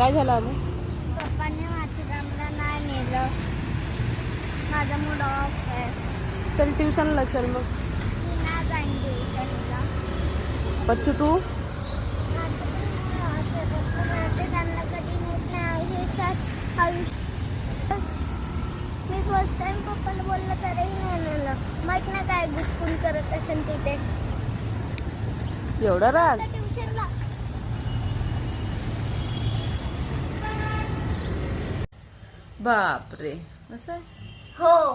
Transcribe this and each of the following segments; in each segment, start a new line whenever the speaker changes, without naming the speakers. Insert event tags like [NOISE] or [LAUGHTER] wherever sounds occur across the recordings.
काय झालं अनु
पप्पाने माथेरानला नाही नेलं. माझा मूड ऑफ आहे.
चल ट्युशनला चल मग.
मी नाही जाईन ट्युशनला.
बच्चू तू?
माथेरानला कधी नेत नाही हेच आयुष्य मी फर्स्ट टाइम पप्पाला बोललं तरीही नाही नेलं. माहीत नाही काय गुचकून करत असेल तिथे.
एवढा राग
ट्युशनला
बापरे. असं? आहे?
हो.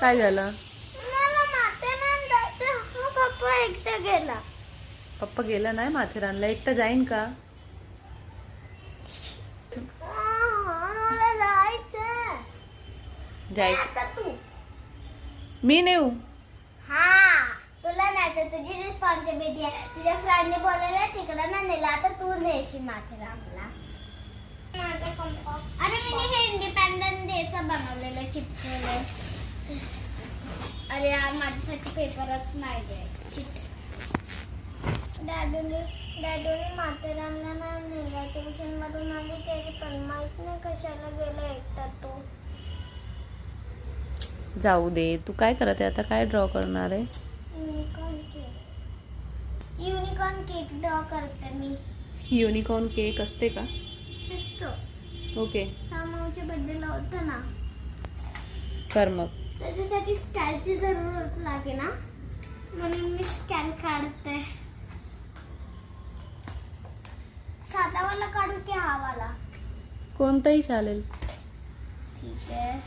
काय झालं?
मला माथेरान जायचं हा पप्पा एकटा गेला.
पप्पा गेला नाही माथेरानला एकटा जाईन का?
मला जायचं
जायचं.
आता तू.
मी नेऊ?
हा. तुला नाही तुझी रिस्पॉन्सिबिलिटी आहे. तुझ्या फ्रेंडने बोलवलं तिकडं ना नेलं आता तू नेशील माथेरानला अरे मी हे इंडिपेंडन्स डेचं बनवलेलं चिटकवलं अरे यार माझ्यासाठी पेपरच नाही चिट. डॅडूने डॅडूने माथेरानला नाही नेलं ट्युशन मधून आली तरी पण माहीत नाही कशाला गेलं एकटा तो.
जाऊ दे तू काय करत आहे आता? काय ड्रॉ करणार आहे?
Unicorn cake unicorn cake draw करते मी.
युनिकॉर्न केक असते का?
दिसतो
ओके.
सामाऊच्या बर्थडेला होतं ना.
कर मग.
त्याच्यासाठी स्कॅलची जरूरत लागे ना. म्हणून मी स्कॅल काढते. साधावाला काढू की हा वाला
कोणताही चालेल.
ठीक आहे.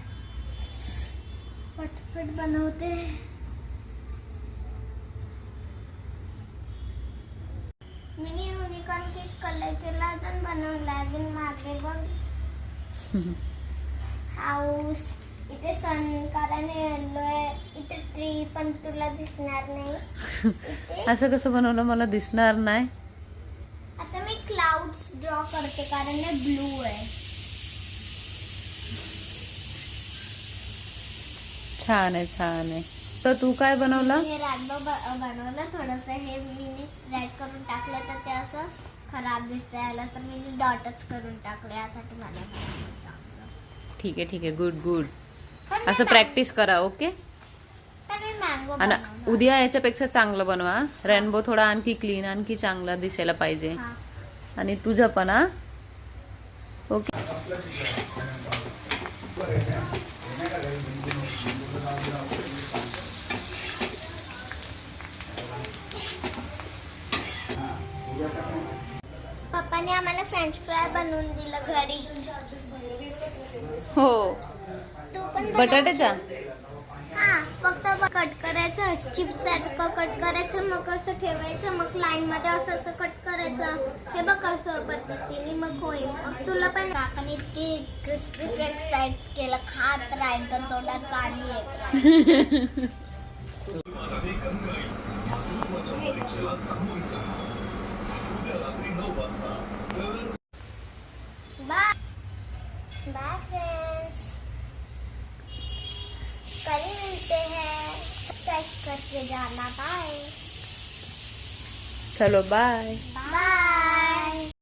फटफट बनवते. मिनी युनिकॉर्न केक कलर केला अजून बनवला अजून मागे बघ. हाऊस. इथे सन कारण येलोय इथे ट्री पण तुला दिसणार नाही. [LAUGHS]
असं कसं बनवलं मला दिसणार नाही?
आता मी क्लाउड्स ड्रॉ करते कारण हे ब्लू आहे.
छान आहे छान आहे. तर तू काय बनवलं?
हे बनवलं थोडस. हे मी रेड करून टाकलं तर ते असं खराब दिसतं याला तर मी डॉटच करून टाकलं यासाठी मला.
ठीक आहे ठीक आहे. गुड गुड असं प्रॅक्टिस करा ओके आणि. उद्या याच्यापेक्षा चांगलं बनवा रेनबो थोडा आणखी क्लीन आणखी चांगला दिसायला पाहिजे. आणि तुझं पण हा. ओके
पप्पाने आम्हाला फ्रेंच फ्राय बनवून दिलं घरी
हो.
तू पण बनव.
बटाट्याचा?
हा फक्त कट करायचं चिप्स सारखं कट करायचं मग असं ठेवायचं मग लाईन मध्ये असं असं कट करायचं. हे बघ असं पद्धतीने मग होईल. मग तुला पण काकाने इतकी क्रिस्पी फ्रेंच फ्राईज केलं खात राहील पण तोंडात पाणी येत राहील. [LAUGHS] बाय फ्रेंड्स कल मिलते हैं। सब्सक्राइब करके जाना। बाय
चलो बाय
बाय